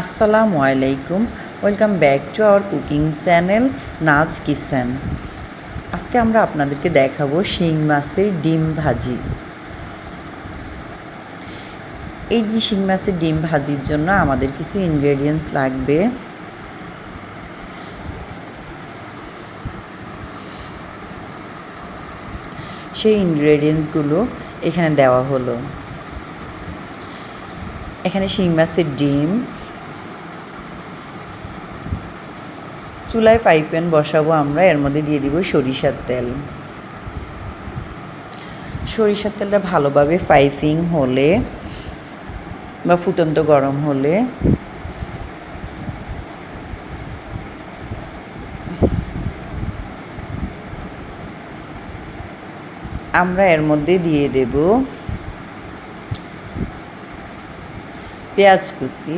আসসালামু আলাইকুম। Welcome back to our cooking channel Naz kitchen আজকে আমরা আপনাদেরকে দেখাবো শিং মাছের ডিম ভাজি। এই শিং মাছের ডিম ভাজির জন্য আমাদের কিছু ইনগ্রেডিয়েন্টস লাগবে। সেই ইনগ্রেডিয়েন্টসগুলো এখানে দেওয়া হলো। এখানে শিং মাছের ডিম চুলায় ফ্রাই প্যান বসাবো আমরা, এর মধ্যে দিয়ে দিব সরিষার তেল। সরিষার তেলটা ভালোভাবে ফাইফিং হলে বা ফুটন্ত গরম হলে আমরা এর মধ্যে দিয়ে দেব পেঁয়াজ কুচি।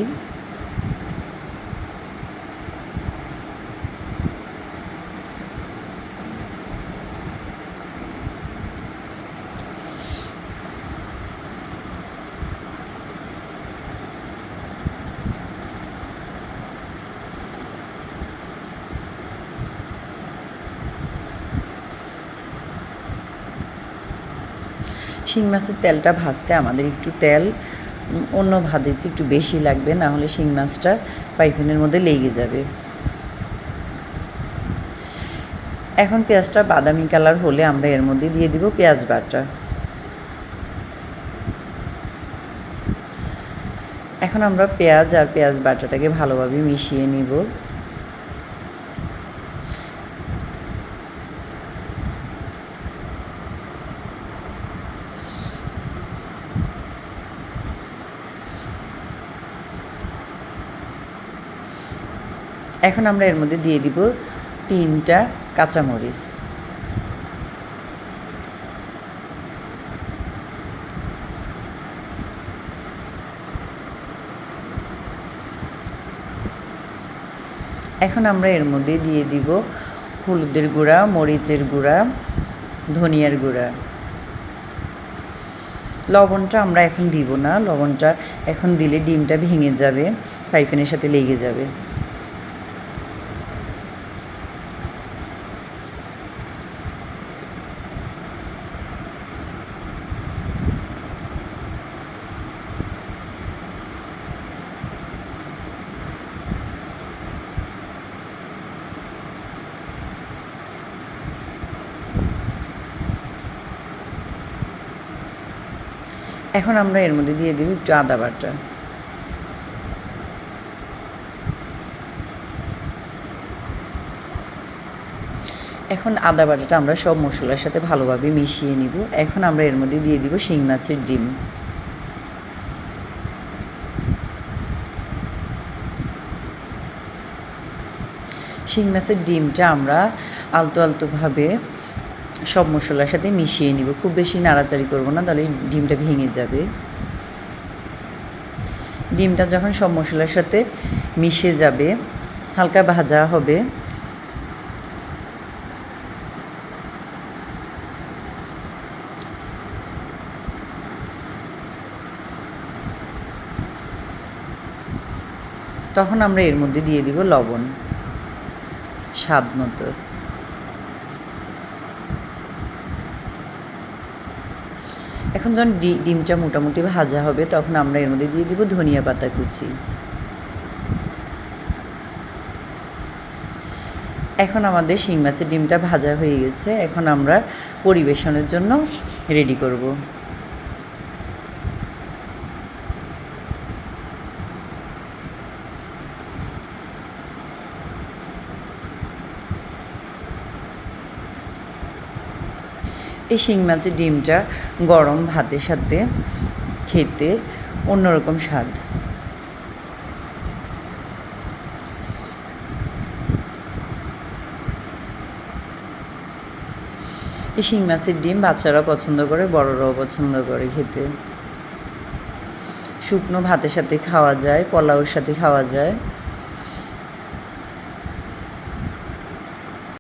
শিং মাছের তেলটা ভাজতে আমাদের একটু তেল অন্য চেয়ে একটু বেশি লাগবে, না হলে শিং মাছটা পাইপিনের মধ্যে লেগে যাবে। এখন পেঁয়াজটা বাদামি কালার হলে আমরা এর মধ্যে দিয়ে দিব পেঁয়াজ বাটা। এখন আমরা পেঁয়াজ আর পেঁয়াজ বাটাটাকে ভালোভাবে মিশিয়ে নিব। এখন আমরা এর মধ্যে দিয়ে দিব তিনটা কাঁচামরিচ। এখন আমরা এর মধ্যে দিয়ে দিব হলুদের গুঁড়া, মরিচের গুঁড়া, ধনিয়ার গুঁড়া। লবণটা আমরা এখন দিব না, লবণটা এখন দিলে ডিমটা ভেঙে যাবে পাইফেনের সাথে লেগে যাবে। এখন আমরা এর মধ্যে দিয়ে দেব একটু আদা বাটা। এখন আদা বাটাটা আমরা সব মশলার সাথে ভালোভাবে মিশিয়ে নিব। এখন আমরা এর মধ্যে দিয়ে দিব শিং মাছের ডিম। শিং মাছের ডিমটা আমরা আলতো আলতোভাবে সব মশলার সাথে মিশিয়ে নিব। খুব বেশি নাড়াচাড়ি করব না, তাহলে ডিমটা ভেঙে যাবে। ডিমটা যখন সব মশলার সাথে মিশে যাবে, হালকা ভাজা হবে। তখন আমরা এর মধ্যে দিয়ে দিব লবণ, স্বাদ মতো। এখন যখন ডিমটা মোটামুটি ভাজা হবে, তখন আমরা এর মধ্যে দিয়ে দিব ধনিয়া পাতা কুচি। এখন আমাদের শিং মাছের ডিমটা ভাজা হয়ে গেছে। এখন আমরা পরিবেশনের জন্য রেডি করব। এই শিং মাছের ডিমটা গরম ভাতের সাথে খেতে অন্যরকম স্বাদ। এই শিং মাছের ডিম বাচ্চারা পছন্দ করে, বড়রাও পছন্দ করে খেতে। শুকনো ভাতের সাথে খাওয়া যায় পোলাওর সাথে খাওয়া যায়।